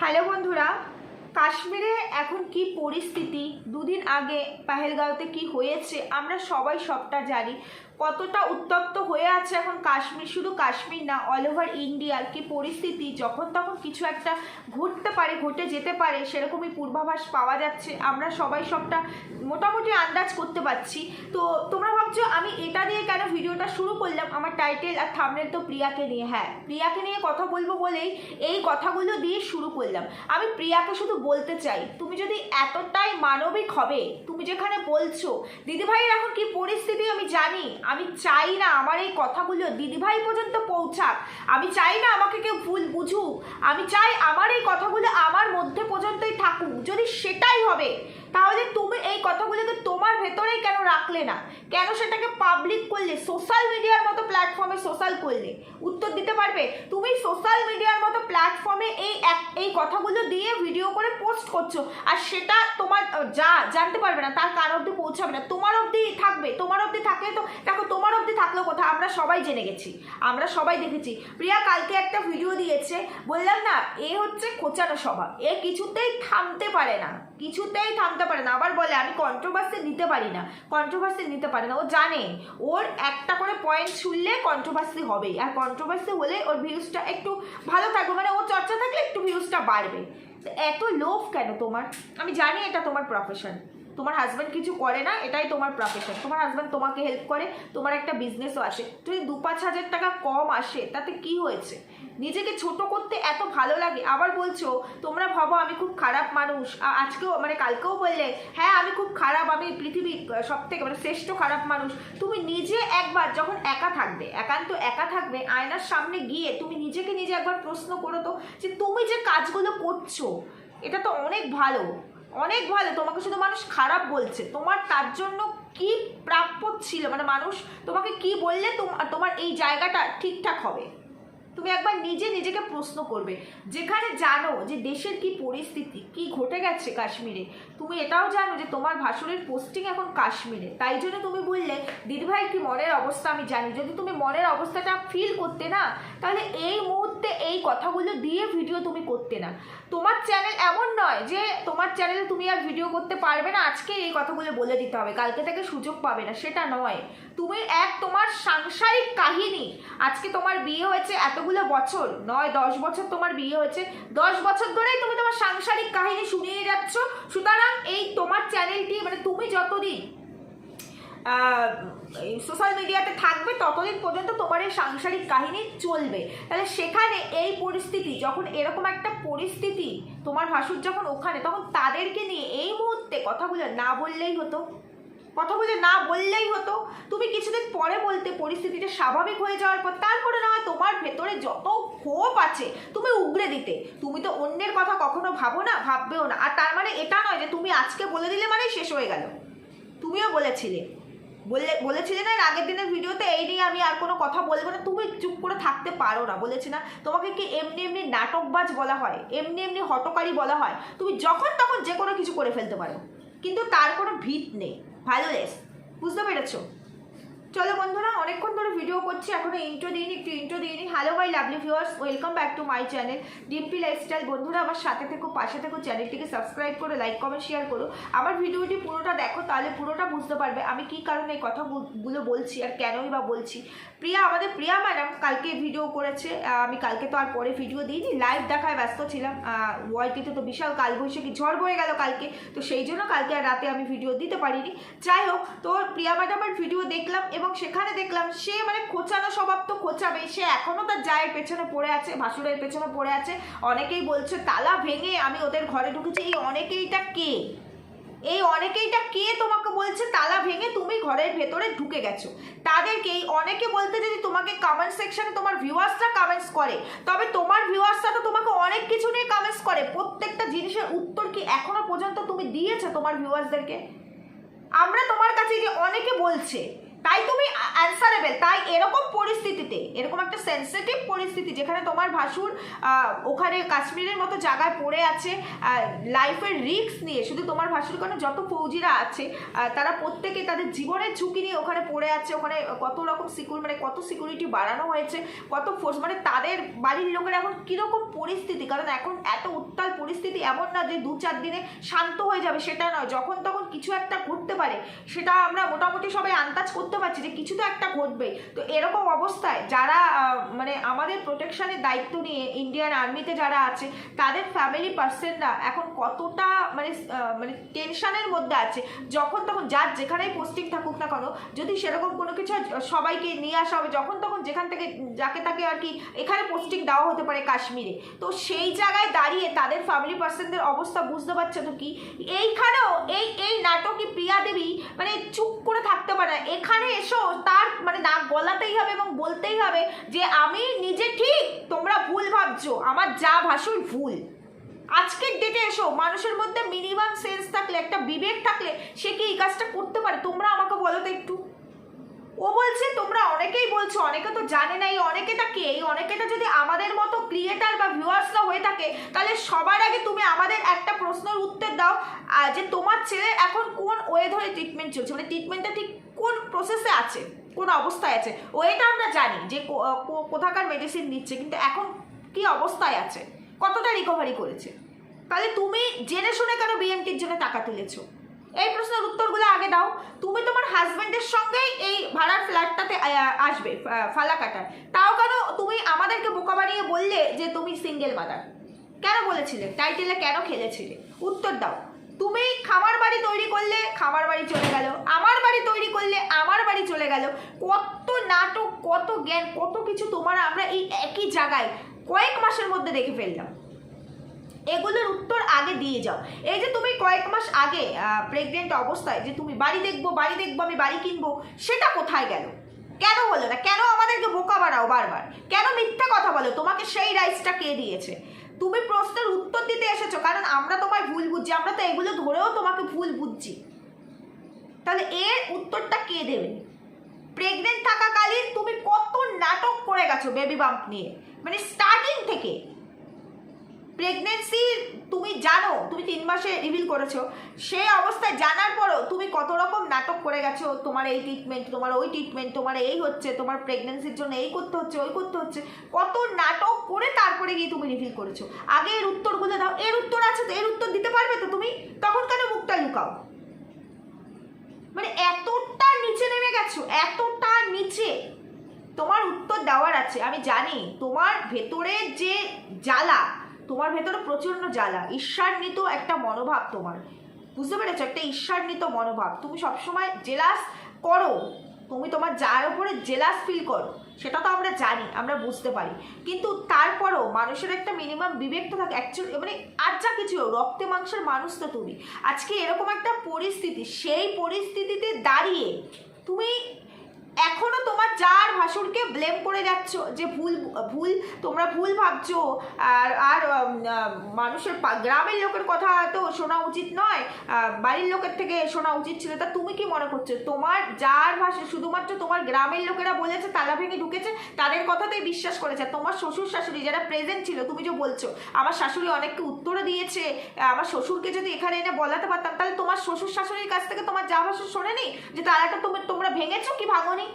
Hello বন্ধুরা, কাশ্মীরে এখন কি পরিস্থিতি? দুদিন আগে পাহেলগাঁওতে কি হয়েছে? আমরা সবাই সবটা জানি। কতটা উত্তপ্ত হয়ে আছে এখন কাশ্মীর? শুধু কাশ্মীর না অল ওভার ইন্ডিয়ার কি পরিস্থিতি? যখন তখন কিছু একটা ঘটতে পারে, ঘটে যেতে পারে, সেরকমই পূর্বাভাস পাওয়া যাচ্ছে। আমরা সবাই সবটা মোটামুটি আন্দাজ করতে পারছি। তো তোমরা ভাবছ, আমি এটা দিয়ে কেন ভিডিওটা শুরু করলাম? আমার টাইটেল আর থামনেল তো প্রিয়াকে নিয়ে। হ্যাঁ প্রিয়াকে নিয়ে কথা বলব বলেই এই কথাগুলো দিয়ে শুরু করলাম। আমি প্রিয়াকে শুধু বলতে চাই, তুমি যদি এতটাই মানবিক হবে, তুমি যেখানে বলছো, দিদিভাইয়ের এখন কি পরিস্থিতি আমি জানি? আমি চাই না আমার এই কথাগুলো দিদিভাই পর্যন্ত পৌঁছাক। আমি চাই না আমাকে কেউ ভুল বুঝুক। আমি চাই আমার এই কথাগুলো আমার মধ্যে পর্যন্তই থাকুক। যদি সেটাই হবে তাহলে তুমি এই কথাগুলোকে তোমার ভেতরেই কেন রাখলে না? কেন সেটাকে পাবলিক করলে? সোশ্যাল মিডিয়ার মতো প্ল্যাটফর্মে সোশ্যাল করলে? উত্তর দিতে পারবে? তুমি সোশ্যাল মিডিয়ার মতো প্ল্যাটফর্মে এই এই কথাগুলো দিয়ে ভিডিও করে পোস্ট করছ। আর সেটা তোমার যা, জানতে পারবে না, তার কার অবধি পৌঁছাবে না। তোমার অবধি থাকবে, তোমার অবধি থাকলে তো, দেখো, তোমার অবধি থাকলেও কোথাও আমরা সবাই জেনে গেছি। আমরা সবাই দেখেছি। প্রিয়া কালকে একটা ভিডিও দিয়েছে। বললাম না, এ হচ্ছে খোঁচানো স্বভাব এ কিছুতেই থামতে পারে না। কিছুতেই থামতে পারে না। আবার বলে, আমি কন্ট্রোভার্সি নিতে পারি না। কন্ট্রোভার্সি নিতে পারে না। ও জানে, ওর একটা করে পয়েন্ট শুনলে কন্ট্রোভার্সি হবেই। আর কন্ট্রোভার্সি হলে ওর ভিউজটা একটু ভালো থাকবে। মানে ওর চর্চা থাকলে একটু ভিউজটা বাড়বে। এত লোভ কেন তোমার? আমি জানি এটা তোমার প্রফেশন তোমার হাজব্যান্ড কিছু করে না, এটাই তোমার প্রফেশন তোমার হাজব্যান্ড তোমাকে হেল্প করে, তোমার একটা বিজনেসও আসে যদি দু পাঁচ হাজার টাকা কম আসে, তাতে কি হয়েছে? নিজেকে ছোট করতে এত ভালো লাগে। আবার বলছো, তোমরা ভাবো আমি খুব খারাপ মানুষ। আজকেও মানে কালকেও বললে হ্যাঁ আমি খুব খারাপ, আমি পৃথিবীর সব থেকে মানে শ্রেষ্ঠ খারাপ মানুষ। তুমি নিজে একবার যখন একা থাকবে, একান্ত একা থাকবে, আয়নার সামনে গিয়ে তুমি নিজেকে নিজে একবার প্রশ্ন করো তো, যে তুমি যে কাজগুলো করছ, এটা তো অনেক ভালো। অনেক ভালো তোমাকে শুধু মানুষ খারাপ বলছে। তোমার তার জন্য কি প্রাপ্য ছিল? মানে মানুষ তোমাকে কি বললে তোম- তোমার এই জায়গাটা ঠিকঠাক হবে? তুমি একবার নিজে নিজেকে প্রশ্ন করবে। যেখানে জানো যে দেশের কি পরিস্থিতি, কি ঘটে গেছে কাশ্মীরে, তুমি এটাও জানো যে তোমার ভাসুরের পোস্টিং এখন কাশ্মীরে। তাই জন্য তুমি বললে, দিদিভাই কি মনের অবস্থা? আমি জানি। যদি তুমি মনের অবস্থাটা ফিল করতে না, তাহলে এই মুহূর্তে এই কথাগুলো দিয়ে ভিডিও তুমি করতে না। তোমার চ্যানেল এমন নয় যে তোমার চ্যানেলে তুমি আর ভিডিও করতে পারবে না, আজকে এই কথাগুলো বলে দিতে হবে। কালকে থেকে সুযোগ পাবে না, সেটা নয়। তুমি এক তোমার সাংসারিক কাহিনী। আজকে তোমার বিয়ে হয়েছে এতগুলো বছর, নয়, দশ বছর তোমার বিয়ে হয়েছে। দশ বছর ধরেই তুমি তোমার সাংসারিক কাহিনী শুনিয়ে যাচ্ছ। সুতরাং এই তোমার চ্যানেলটি মানে তুমি যতদিন সোশ্যাল মিডিয়াতে থাকবে, ততদিন পর্যন্ত তোমার এই সাংসারিক কাহিনী চলবে। তাহলে সেখানে এই পরিস্থিতি, যখন এরকম একটা পরিস্থিতি, তোমার ভাসুর যখন ওখানে, তখন তাদেরকে নিয়ে এই মুহূর্তে কথাগুলো না বললেই হতো। কথাগুলো না বললেই হতো। তুমি কিছুদিন পরে বলতে পরিস্থিতিটা স্বাভাবিক হয়ে যাওয়ার পর, তারপরে না হয় তোমার ভেতরে যত ক্ষোভ আছে, তুমি উগড়ে দিতে। তুমি তো অন্যের কথা কখনো ভাবো না, ভাববেও না। আর তার মানে এটা নয় যে তুমি আজকে বলে দিলে মানেই শেষ হয়ে গেল। তুমিও বলেছিলে। বললে বলেছিলে না আগের দিনের ভিডিওতে? এই নিয়ে আমি আর কোনো কথা বলব না। তুমি চুপ করে থাকতে পারো না, বলেছি না। তোমাকে কি এমনি এমনি নাটকবাজ বলা হয়? এমনি এমনি হটকারী বলা হয়? তুমি যখন তখন যে কোনো কিছু করে ফেলতে পারো। কিন্তু তার কোনো ভিত নেই। ভালোলেস বুঝতে পেরেছ? চলো বন্ধুরা, অনেকক্ষণ ধরে ভিডিও করছি, এখনও ইন্ট্রো দিইনি, একটু ইন্ট্রো দিইনি। Hello my lovely viewers welcome back to my channel Dimpi lifestyle বন্ধুরা, আমার সাথে থেকো, পাশে থেকো চ্যানেলটিকে সাবস্ক্রাইব করো লাইক কমেন্ট শেয়ার করো। আমার ভিডিওটি পুরোটা দেখো, তাহলে পুরোটা বুঝতে পারবে আমি কী কারণে এই কথাগুলো বলছি আর কেনই বা বলছি। প্রিয়া, আমাদের প্রিয়া ম্যাডাম কালকে ভিডিও করেছে আমি কালকে তো আর পরে ভিডিও দিইনি লাইভ দেখায় ব্যস্ত ছিলাম। ওয়াইটিতে তো বিশাল কালবৈশাখী ঝড় বয়ে গেল কালকে, তো সেই জন্য কালকে আর রাতে আমি ভিডিও দিতে পারিনি। যাই হোক, তো প্রিয়া ম্যাডামের ভিডিও দেখলাম এবং সেখানে দেখলাম সে মানে খোঁচানো স্বভাব তো খোঁচাবে সে এখনও তার জায়ের পেছনে পড়ে আছে, ভাসুরের পেছনে পড়ে আছে। অনেকেই বলছে, তালা ভেঙে আমি ওদের ঘরে ঢুকেছি। এই অনেকেইটা কে? এই অনেকেইটা কে তোমাকে বলছে, তালা ভেঙে তুমি ঘরের ভেতরে ঢুকে গেছো? তাদেরকে এই অনেকে বলতে যদি তোমাকে কমেন্ট সেকশনে তোমার ভিউয়ার্সরা কমেন্টস করে, তবে তোমার ভিউয়ার্সরা তো তোমাকে অনেক কিছু নিয়ে কমেন্টস করে। প্রত্যেকটা জিনিসের উত্তর কি এখনও পর্যন্ত তুমি দিয়েছ তোমার ভিউয়ার্সদেরকে আমরা তোমার কাছে যে অনেকে বলছে তাই তুমি অ্যান্সারেবেল তাই এরকম পরিস্থিতিতে, এরকম একটা সেন্সিটিভ পরিস্থিতি যেখানে তোমার ভাসুর ওখানে কাশ্মীরের মতো জায়গায় পড়ে আছে লাইফের রিস্ক নিয়ে, শুধু তোমার ভাসুর কেন, যত ফৌজিরা আছে তারা প্রত্যেকে তাদের জীবনের ঝুঁকি নিয়ে ওখানে পড়ে আছে, ওখানে কত রকম সিকিউর মানে কত সিকিউরিটি বাড়ানো হয়েছে, কত ফোর্স মানে তাদের বাড়ির লোকের এখন কীরকম পরিস্থিতি, কারণ এখন এত উত্তাল পরিস্থিতি এমন না যে দু চার দিনে শান্ত হয়ে যাবে, সেটা নয়, যখন তখন কিছু একটা ঘটতে পারে, সেটা আমরা মোটামুটি সবাই আন্দাজ করতে পারছি যে কিছু তো একটা ঘটবে তো এরকম অবস্থায় যারা মানে আমাদের প্রোটেকশনের দায়িত্ব নিয়ে ইন্ডিয়ান আর্মিতে যারা আছে, তাদের ফ্যামিলি পার্সেনরা এখন কতটা মানে মানে টেনশনের মধ্যে আছে, যখন তখন যার যেখানেই পোস্টিং থাকুক না কেন, যদি সেরকম কোনো কিছু সবাইকে নিয়ে আসা হবে, যখন তখন যেখান থেকে যাকে তাকে আর কি এখানে পোস্টিং দেওয়া হতে পারে কাশ্মীরে। তো সেই জায়গায় দাঁড়িয়ে তাদের ফ্যামিলি পার্সনদের অবস্থা বুঝতে পারছ তো কি? এইখানেও এই এই নাটকই প্রিয়া দেবী মানে চুপ করে থাকতে পারে না। এখানে এসো, তার মানে নাক গলাতেই হবে এবং বলতেই হবে যে, আমি নিজে ঠিক, তোমরা ভুল ভাবছ, আমার যা ভাসুর ভুল। আজকের ডেটে এসো, মানুষের মধ্যে মিনিমাম সেন্স থাকলে, একটা বিবেক থাকলে, সে কি এই কাজটা করতে পারে? তোমরা আমাকে বলো তো একটু। ও বলছে, তোমরা অনেকেই বলছো, অনেকে তো জানে না, এই অনেকেটা কে? এই অনেকেটা যদি আমাদের মতো ক্রিয়েটার বা ভিউয়ার্সরা হয়ে থাকে, তাহলে সবার আগে তুমি আমাদের একটা প্রশ্নের উত্তর দাও যে তোমার ছেলে এখন কোন ওয়ে ধরে ট্রিটমেন্ট চলছে? মানে ট্রিটমেন্টটা ঠিক কোন প্রসেসে আছে? কোন অবস্থায় আছে? ওয়েটা আমরা জানি যে কোথাকার মেডিসিন নিচ্ছে, কিন্তু এখন কি অবস্থায় আছে? কতটা রিকভারি করেছে? তাহলে তুমি জেনে শুনে কেন বিএমটির জন্য টাকা তুলেছো? এই প্রশ্নের উত্তরগুলো আগে দাও। তুমি তোমার হাজব্যান্ডের সঙ্গেই এই ভাড়ার ফ্ল্যাটটাতে আসবে ফালাকাটার তাও কেন তুমি আমাদেরকে বোকা বানিয়ে বললে যে তুমি সিঙ্গেল মাদার কেন বলেছিলে? টাইটেলে কেন খেলেছিলে? উত্তর দাও। তুমি খামার বাড়ি তৈরি করলে খামার বাড়ি চলে গেল। আমার বাড়ি তৈরি করলে আমার বাড়ি চলে গেল। কত নাটক, কত জ্ঞান, কত কিছু তোমার আমরা এই একই জায়গায় কয়েক মাসের মধ্যে দেখে ফেললাম। এগুলোর উত্তর আগে দিয়ে যাও। এই যে তুমি কয়েক মাস আগে প্রেগনেন্ট অবস্থায় যে তুমি বাড়ি দেখব বাড়ি দেখব, আমি বাড়ি কিনবো, সেটা কোথায় গেল? কেন বলো না? কেন আমাদেরকে বোকা বানাও বারবার? কেন মিথ্যা কথা বলো? তোমাকে সেই রাইসটা কে দিয়েছে? তুমি প্রশ্নের উত্তর দিতে এসেছ, কারণ আমরা তোমায় ভুল বুঝছি। আমরা তো এগুলো ধরেও তোমাকে ভুল বুঝছি। তাহলে এর উত্তরটা কে দেবে? প্রেগনেন্ট থাকাকালীন তুমি কত নাটক করে গেছো বেবি বাম্প নিয়ে। মানে স্টার্টিং থেকে। প্রেগনেন্সি তুমি জানো, তুমি তিন মাসে রিভিল করেছ। সেই অবস্থায় জানার পরও তুমি কত রকম নাটক করে গেছো, তোমার এই ট্রিটমেন্ট তোমার ওই ট্রিটমেন্ট তোমার এই হচ্ছে, তোমার প্রেগনেন্সির জন্য এই করতে হচ্ছে, ওই করতে হচ্ছে। কত নাটক করে তারপরে গিয়ে তুমি রিভিল করেছ। আগে এর উত্তরগুলো দাও। এর উত্তর আছে তো, এর উত্তর দিতে পারবে তো তুমি? তখন কেন মুখটা লুকাও? মানে এতটা নিচে নেমে গেছো, এতটা নিচে। তোমার উত্তর দেওয়ার আছে, আমি জানি। তোমার ভেতরে যে জ্বালা, তোমার ভেতরে প্রচণ্ড জ্বালা, ঈর্ষান্বিত একটা মনোভাব তোমার। বুঝতে পেরেছ? একটা ঈর্ষান্বিত মনোভাব। তুমি সবসময় জেলাস করো। তুমি তোমার যার উপরে জেলাস ফিল করো, সেটা তো আমরা জানি, আমরা বুঝতে পারি। কিন্তু তারপরও মানুষের একটা মিনিমাম বিবেক তো থাকে অ্যাকচুয়ালি মানে আর যা কিছু রক্তে মাংসের মানুষ তো তুমি। আজকে এরকম একটা পরিস্থিতি, সেই পরিস্থিতিতে দাঁড়িয়ে তুমি এখনও তোমার যার ভাসুরকে ব্লেম করে যাচ্ছ যে ভুল ভুল তোমরা ভুল ভাবছ, আর আর মানুষের গ্রামের লোকের কথা তো শোনা উচিত নয় বাড়ির লোকের থেকে শোনা উচিত ছিল, তা তুমি কি মনে করছ? তোমার যার ভাষা শুধুমাত্র তোমার গ্রামের লোকেরা বলেছে, তালা ভেঙে ঢুকেছে, তাদের কথাতেই বিশ্বাস করেছে তোমার শ্বশুর, শাশুড়ি যারা প্রেজেন্ট ছিল, তুমি যে বলছো, আমার শাশুড়ি অনেককে উত্তরও দিয়েছে, আমার শ্বশুরকে যদি এখানে এনে বলাতে পারতাম, তাহলে তোমার শ্বশুর, শাশুড়ির কাছ থেকে তোমার যা ভাষা শোনেনি, যে তালাটা তুমি, তোমরা ভেঙেছো কি ভাঙনি?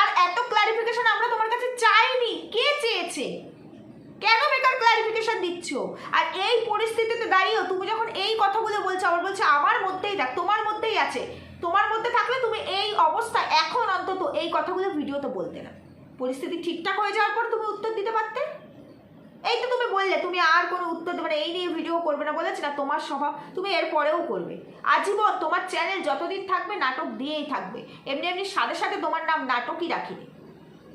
আর এত ক্লারিফিকেশন আমরা তোমার কাছে চাইনি। কে চেয়েছে? কেন বেকার ক্লারিফিকেশন দিচ্ছ? আর এই পরিস্থিতিতে দাঁড়িয়েও তুমি যখন এই কথাগুলো বলছো, আবার বলছো, আমার মধ্যেই দেখ তোমার মধ্যেই আছে। তোমার মধ্যে থাকলে তুমি এই অবস্থা এখন অন্তত এই কথাগুলো ভিডিওতে বলতে না। পরিস্থিতি ঠিকঠাক হয়ে যাওয়ার পর তুমি উত্তর দিতে পারতে? এই তো তুমি বললে, তুমি আর কোনো উত্তর দেবে না, এই নিয়ে ভিডিও করবে না বলেছি না তোমার স্বভাব, তুমি এর পরেও করবে। আজীবন তোমার চ্যানেল যতদিন থাকবে, নাটক দিয়েই থাকবে। এমনি এমনি সাথে সাথে তোমার নাম নাটকই রাখিনি।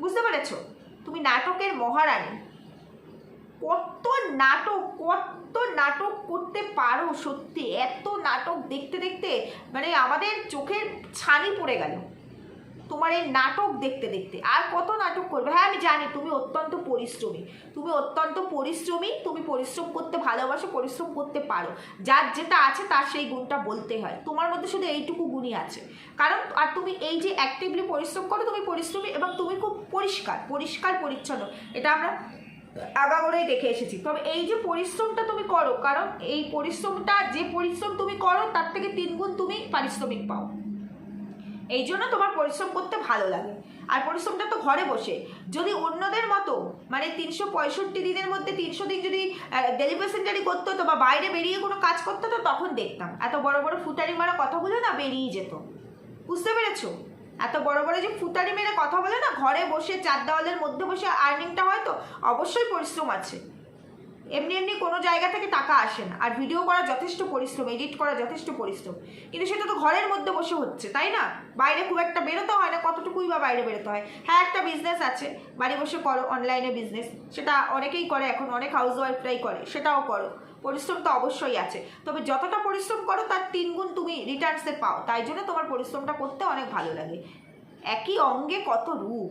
বুঝতে পেরেছ? তুমি নাটকের মহারানী। কত নাটক কত নাটক করতে পারো সত্যি? এত নাটক দেখতে দেখতে মানে আমাদের চোখের ছানি পড়ে গেল। তোমার এই নাটক দেখতে দেখতে। আর কত নাটক করবে? হ্যাঁ আমি জানি, তুমি অত্যন্ত পরিশ্রমী। তুমি অত্যন্ত পরিশ্রমী, তুমি পরিশ্রম করতে ভালোবাসো, পরিশ্রম করতে পারো। যার যেটা আছে, তার সেই গুণটা বলতে হয়। তোমার মধ্যে শুধু এইটুকু গুণই আছে। কারণ, আর তুমি এই যে অ্যাক্টিভলি পরিশ্রম করো, তুমি পরিশ্রমী এবং তুমি খুব পরিষ্কার পরিষ্কার, পরিচ্ছন্ন। এটা আমরা আগাগোড়াই দেখে এসেছি। তবে এই যে পরিশ্রমটা তুমি করো, কারণ এই পরিশ্রমটা, যে পরিশ্রম তুমি করো, তার থেকে তিন গুণ তুমি পারিশ্রমিক পাও। এই জন্য তোমার পরিশ্রম করতে ভালো লাগে। আর পরিশ্রমটা তো ঘরে বসে। যদি অন্যদের মতো মানে তিনশো পঁয়ষট্টি দিনের মধ্যে তিনশো দিন যদি ডেলিভারি সেন্টারি করতে হতো বা বাইরে বেরিয়ে কোনো কাজ করতে হতো তখন দেখতাম। এত বড় বড় ফুটারি মারা কথাগুলো না বেরিয়ে যেত। বুঝতে পেরেছ? এত বড় বড় যে ফুটারি মেরে কথা বলে না, ঘরে বসে চার দেওয়ালের মধ্যে বসে আর্নিংটা হয়তো অবশ্যই পরিশ্রম আছে। এমনি এমনি কোনো জায়গা থেকে টাকা আসে না। আর ভিডিও করা যথেষ্ট পরিশ্রম এডিট করা যথেষ্ট পরিশ্রম। কিন্তু সেটা তো ঘরের মধ্যে বসে হচ্ছে, তাই না? বাইরে খুব একটা বেরোতে হয় না, কতটুকুই বা বাইরে বেরোতে হয়। হ্যাঁ একটা বিজনেস আছে, বাড়ি বসে করো অনলাইনে বিজনেস সেটা অনেকেই করে এখন, অনেক হাউস ওয়াইফরাই করে, সেটাও করো। পরিশ্রম তো অবশ্যই আছে। তবে যতটা পরিশ্রম করো, তার তিনগুণ তুমি রিটার্নসে পাও। তাই জন্য তোমার পরিশ্রমটা করতে অনেক ভালো লাগে। একই অঙ্গে কত রূপ?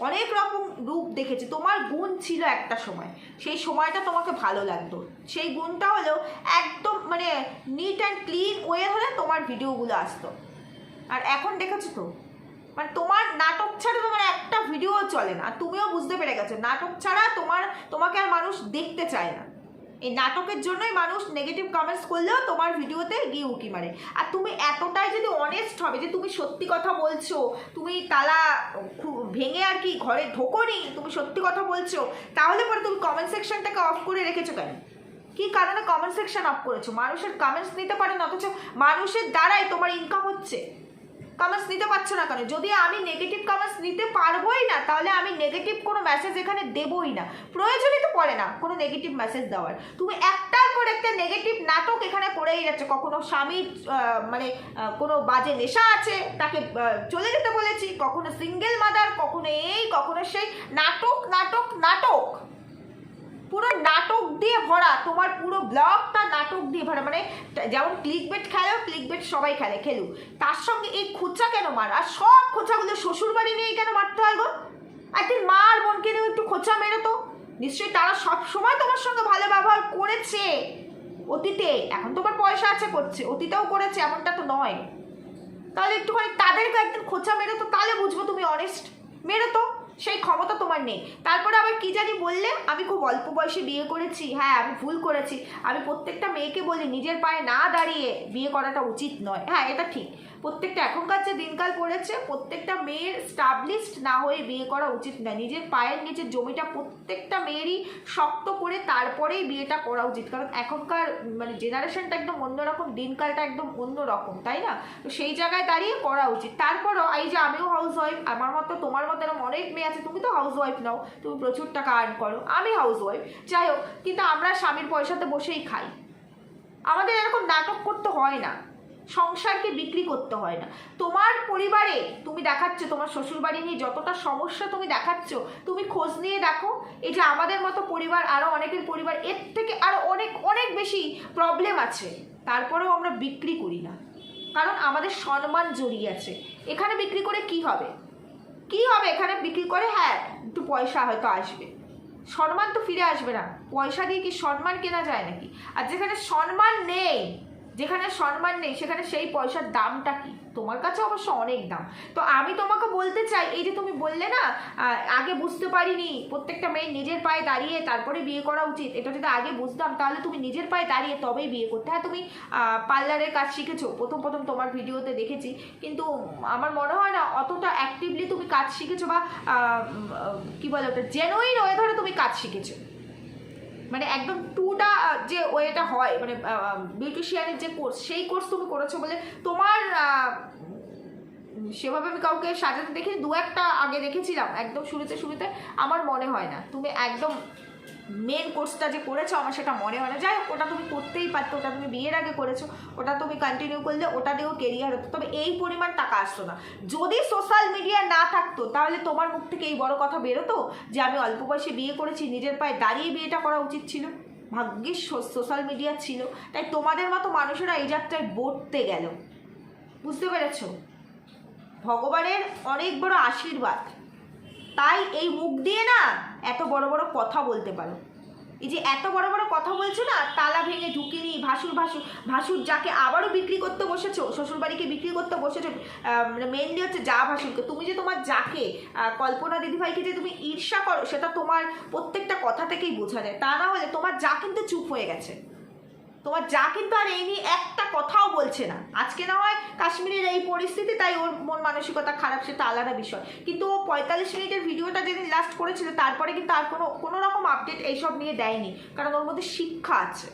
অনেক রকম রূপ দেখেছি। তোমার গুণ ছিল একটা সময়। সেই সময়টা তোমাকে ভালো লাগতো। সেই গুণটা হলো একদম মানে নিট অ্যান্ড ক্লিন ওয়ে ধরে তোমার ভিডিওগুলো আসতো। আর এখন দেখেছ তো? মানে তোমার নাটক ছাড়া তোমার একটা ভিডিও চলে না। তুমিও বুঝতে পেরে গেছো। নাটক ছাড়া তোমার, তোমাকে আর মানুষ দেখতে চায় না। এই নাটকের জন্যই মানুষ নেগেটিভ কমেন্টস করলেও তোমার ভিডিওতে গিয়ে উকি মারে। আর তুমি এতটাই যদি অনেস্ট হবে যে তুমি সত্যি কথা বলছো, তুমি তালা ভেঙে আর কি ঘরে ঢোকো নি তুমি সত্যি কথা বলছো, তাহলে পরে তুমি কমেন্ট সেকশনটাকে অফ করে রেখেছো কেন? কি কারণে কমেন্ট সেকশন অফ করেছ? মানুষের কমেন্টস নিতে পারে না অথচ মানুষের দ্বারাই তোমার ইনকাম হচ্ছে। কমেন্টস নিতে পারছ না কেন? যদি আমি নেগেটিভ কমেন্টস নিতে পারবোই না, তাহলে আমি নেগেটিভ কোনো মেসেজ এখানে দেবই না। প্রয়োজনই তো পড়ে না কোনো নেগেটিভ মেসেজ দেওয়ার। তুমি একটার পর একটা নেগেটিভ নাটক এখানে করেই যাচ্ছে। কখনো স্বামীর মানে কোনো বাজে নেশা আছে, তাকে চলে যেতে বলেছি। কখনো সিঙ্গেল মাদার কখনো এই, কখনো সেই। নাটক নাটক নাটক। পুরো নাটক দিয়ে ভরা, তোমার পুরো ব্লগটা নাটক দিয়ে ভরা মানে যেমন ক্লিক বেট খেলো ক্লিক বেট সবাই খেলে খেলু তার সঙ্গে এই খোঁচা কেন মার? আর সব খোঁচাগুলো শ্বশুর বাড়ি নিয়ে কেন মারতে হয় গো? একদিন মা আর বোনকে নিয়ে একটু খোঁচা মেরে তো। নিশ্চয়ই তারা সব সময় তোমার সঙ্গে ভালো ব্যবহার করেছে। অতীতে, এখন তোমার পয়সা আছে করছে, অতীতেও করেছে, এমনটা তো নয়। তাহলে একটুখানি তাদেরকে একদিন খোঁচা মেরে তো তাহলে বুঝব তুমি অনেস্ট মেরে তো। সেই ক্ষমতা তোমার নেই। তারপরে আবার কি জানি বললে? আমি খুব অল্প বয়সে বিয়ে করেছি। হ্যাঁ আমি ভুল করেছি। আমি প্রত্যেকটা মেয়েকে বলি, নিজের পায়ে না দাঁড়িয়ে বিয়ে করাটা উচিত নয়। হ্যাঁ এটা ঠিক। প্রত্যেকটা এখনকার যে দিনকাল পড়েছে, প্রত্যেকটা মেয়ের স্টাবলিশড না হয়ে বিয়ে করা উচিত না নিজের পায়ের নিচের জমিটা প্রত্যেকটা মেয়েরই শক্ত করে তারপরেই বিয়েটা করা উচিত। কারণ এখনকার মানে জেনারেশনটা একদম অন্যরকম, দিনকালটা একদম অন্যরকম, তাই না? তো সেই জায়গায় দাঁড়িয়ে করা উচিত। তারপরও, এই যে আমিও হাউস ওয়াইফ আমার মতো তোমার মতো এরকম অনেক মেয়ে আছে, তুমি তো হাউস ওয়াইফ নাও, তুমি প্রচুর টাকা আর্ন করো। আমি হাউস ওয়াইফ যাই হোক, কিন্তু আমরা স্বামীর পয়সাতে বসেই খাই। আমাদের এরকম নাটক করতে হয় না। সংসারকে বিক্রি করতে হয় না। তোমার পরিবারে তুমি দেখাচ্ছ, তোমার শ্বশুরবাড়ি নিয়ে যতটা সমস্যা তুমি দেখাচ্ছ, তুমি খোঁজ নিয়ে দেখো এই যে আমাদের মতো পরিবার আরও অনেকের পরিবার, এর থেকে আরও অনেক অনেক বেশি প্রবলেম আছে। তারপরেও আমরা বিক্রি করি না। কারণ আমাদের সম্মান জড়িয়ে আছে। এখানে বিক্রি করে কি হবে? কি হবে এখানে? বিক্রি করে হ্যাঁ একটু পয়সা হয়তো আসবে। সম্মান তো ফিরে আসবে না। পয়সা দিয়ে কি সম্মান কেনা যায় নাকি? আর যেখানে সম্মান নেই যেখানে সম্মান নেই, সেখানে সেই পয়সার দামটা কি? তোমার কাছে অবশ্য অনেক দাম। তো আমি তোমাকে বলতে চাই, এই যে তুমি বললে না আগে বুঝতে পারিনি, প্রত্যেকটা মেয়ে নিজের পায়ে দাঁড়িয়ে তারপরে বিয়ে করা উচিত, এটা যদি আগে বুঝতাম, তাহলে তুমি নিজের পায়ে দাঁড়িয়ে তবেই বিয়ে করতে। হ্যাঁ তুমি পার্লারের কাজ শিখেছো, প্রথম প্রথম তোমার ভিডিওতে দেখেছি, কিন্তু আমার মনে হয় না অতটা অ্যাক্টিভলি তুমি কাজ শিখেছো বা কি বলে ওটা জেনুইন ওয়ে ধরে তুমি কাজ শিখেছো। মানে একদম টুটা যে ওয়েটা হয় মানে বিউটিশিয়ানের যে কোর্স সেই কোর্স তুমি করেছ বলে তোমার সেভাবে আমি কাউকে সাজাতে দেখিনি দু একটা আগে দেখেছিলাম, একদম শুরুতে শুরুতে আমার মনে হয় না। তুমি একদম মেন কোর্সটা যে করেছ, আমার সেটা মনে হয় না। যাই হোক, ওটা তুমি করতেই পারতো, ওটা তুমি বিয়ের আগে করেছ, ওটা তুমি কন্টিনিউ করলে, ওটা দিয়েও কেরিয়ার হতো। তবে এই পরিমাণ টাকা আসতো না। যদি সোশ্যাল মিডিয়া না থাকতো, তাহলে তোমার মুখ থেকে এই বড় কথা বেরোতো যে আমি অল্প বয়সে বিয়ে করেছি, নিজের পায়ে দাঁড়িয়ে বিয়েটা করা উচিত ছিল। ভাগ্যিস সোশ্যাল মিডিয়া ছিল। তাই তোমাদের মতো মানুষেরা এই যাত্রায় বর্তে গেল। বুঝতে পেরেছ? ভগবানের অনেক বড় আশীর্বাদ। তাই এই মুখ দিয়ে না এত বড় বড় কথা বলতে পারো। এই যে এত বড় বড় কথা বলছো না, তালা ভেঙে ঢুকিনি, ভাসুর ভাসুর ভাসুর যাকে আবারও বিক্রি করতে বসেছো, শ্বশুরবাড়িকে বিক্রি করতে বসেছো মেনলি হচ্ছে যা ভাসুরকে। তুমি যে তোমার যাকে কল্পনা দিদিভাইকে যে তুমি ঈর্ষা করো, সেটা তোমার প্রত্যেকটা কথা থেকেই বোঝা যায়। তা না হলে তোমার যা কিন্তু চুপ হয়ে গেছে। তোমার যা কিন্তু আর এই নিয়ে একটা কথাও বলছে না। আজকে না হয় কাশ্মীরের এই পরিস্থিতি, তাই ওর মন মানসিকতা খারাপ, সেটা আলাদা বিষয়। কিন্তু ও পঁয়তাল্লিশ মিনিটের ভিডিওটা যেদিন লাস্ট করেছিল, তারপরে কিন্তু আর কোনো কোনো রকম আপডেট এইসব নিয়ে দেয়নি। কারণ ওর মধ্যে শিক্ষা আছে।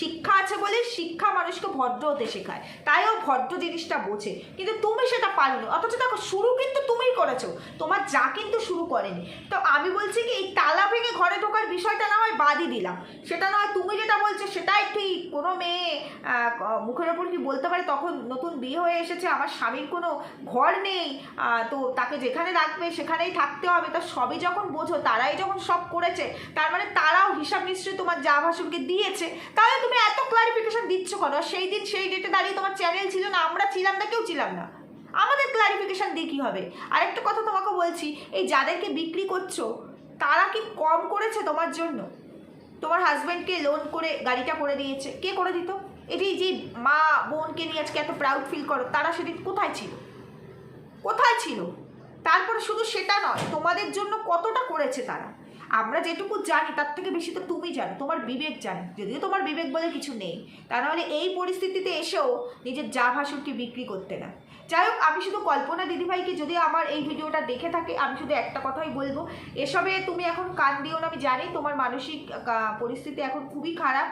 শিক্ষা আছে বলে শিক্ষা মানুষকে ভদ্র হতে শেখায়। তাই ও ভদ্র জিনিসটা বোঝে। কিন্তু তুমি সেটা পারোনি। অথচ দেখো, শুরু কিন্তু তুমিই করেছ। তোমার যা কিন্তু শুরু করেনি। তো আমি বলছি কি, এই তালা ভেঙে ঘরে ঢোকার বিষয়টা না হয় বাদই দিলাম। সেটা নয় তুমি যেটা বলছো, সেটাই ঠিক। কোনো মেয়ে মুখের ওপর কি বলতে পারে? তখন নতুন বিয়ে হয়ে এসেছে, আমার স্বামীর কোনো ঘর নেই। তো তাকে যেখানে রাখবে, সেখানেই থাকতে হবে। তো সবই যখন বোঝো, তারাই যখন সব করেছে, তার মানে তারাও হিসাব নিশ্চয়ই তোমার যা ভাষণকে দিয়েছে তাহলে তুমি এত ক্লারিফিকেশন দিচ্ছ কেন? সেই দিন সেই ডেটে দাঁড়িয়ে তোমার চ্যানেল ছিল না, আমরা ছিলাম না, কেউ ছিলাম না। আমাদের ক্লারিফিকেশান দিয়ে কী হবে? আরেকটা কথা তোমাকে বলছি, এই যাদেরকে বিক্রি করছ, তারা কি কম করেছে তোমার জন্য? তোমার হাজব্যান্ডকে লোন করে গাড়িটা করে দিয়েছে, কে করে দিত? যে- যে মা বোনকে নিয়ে আজকে এত প্রাউড ফিল করো, তারা সেদিন কোথায় ছিল? কোথায় ছিল? তারপরে শুধু সেটা নয়, তোমাদের জন্য কতটা করেছে তারা? আমরা যেটুকু জানি, তার থেকে বেশি তো তুমি জানো, তোমার বিবেক জানে। যদিও তোমার বিবেক বলে কিছু নেই, তা নাহলে এই পরিস্থিতিতে এসেও নিজের যা ভাসুরকে বিক্রি করতে না। যাই হোক, আমি শুধু কল্পনা দিদিভাইকে যদি আমার এই ভিডিওটা দেখে থাকে, আমি শুধু একটা কথাই বলব, এসবে তুমি এখন কান দিও না, আমি জানি তোমার মানসিক পরিস্থিতি এখন খুবই খারাপ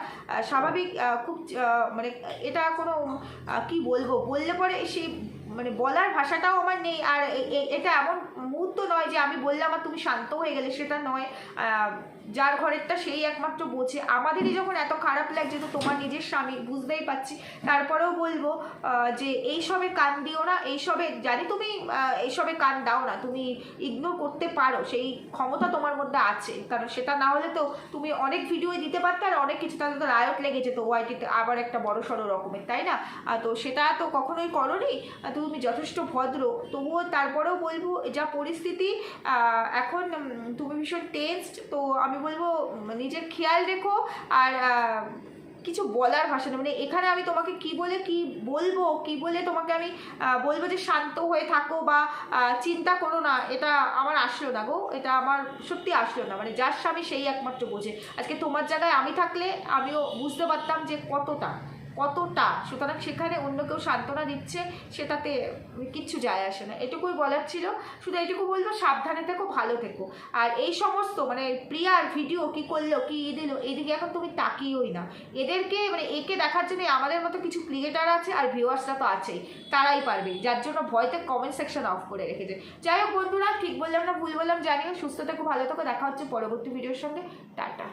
স্বাভাবিক খুব মানে এটা কোনো কি বলব, বললে পরে সেই মানে বলার ভাষাটাও আমার নেই। আর এটা এমন মুহূর্ত নয় যে আমি বললাম আর তুমি শান্ত হয়ে গেলে, সেটা নয়। যার ঘরেরটা সেই একমাত্র বোঝে। আমাদেরই যখন এত খারাপ লাগছে, তো তোমার নিজের স্বামী, বুঝতেই পারছি। তারপরেও বলব যে এইসবে কান দিও না, এইসবে জানি তুমি এইসবে কান দাও না, তুমি ইগনোর করতে পারো, সেই ক্ষমতা তোমার মধ্যে আছে। কারণ সেটা না হলে তো তুমি অনেক ভিডিও দিতে পারতে আর অনেক কিছু তাহলে তো রায়ট লেগে যেত ওয়াইটিতে আবার একটা বড় সড়ো রকমের, তাই না? তো সেটা তো কখনোই করনি তুমি যথেষ্ট ভদ্র। তবুও তারপরেও বলব, যা পরিস্থিতি এখন তুমি ভীষণ টেন্সড তো আমি বলব, নিজের খেয়াল রেখো আর কিছু বলার ভাষা নেই। মানে এখানে আমি তোমাকে কি বলে কি বলব, কি বলে তোমাকে আমি বলব যে শান্ত হয়ে থাকো বা চিন্তা করো না, এটা আমার আসলো না গো। এটা আমার সত্যি আসলো না। মানে যার স্বামী সেই একমাত্র বোঝে। আজকে তোমার জায়গায় আমি থাকলে আমিও বুঝতে পারতাম যে কতটা কতটা? সুতরাং সেখানে অন্য কেউ সান্ত্বনা দিচ্ছে, সেটাতে কিচ্ছু যায় আসে না। এটুকুই বলার ছিল। শুধু এটুকু বলব, সাবধানে থেকো, ভালো থেকো। আর এই সমস্ত মানে প্রিয়ার ভিডিও কি করল, কি ই দিল, এদিকে এখন তুমি তাকিয়েই না। এদেরকে মানে একে দেখার জন্য আমাদের মতো কিছু ক্রিয়েটার আছে আর ভিউয়ার্সরা তো আছেই। তারাই পারবে। যার জন্য ভয়তে কমেন্ট সেকশন অফ করে রেখেছে। যাই হোক বন্ধুরা, ঠিক বললাম না, ভুল বললাম, জানিও। সুস্থ থেকো, ভালো থেকো। দেখা হচ্ছে পরবর্তী ভিডিওর সঙ্গে। টাটা।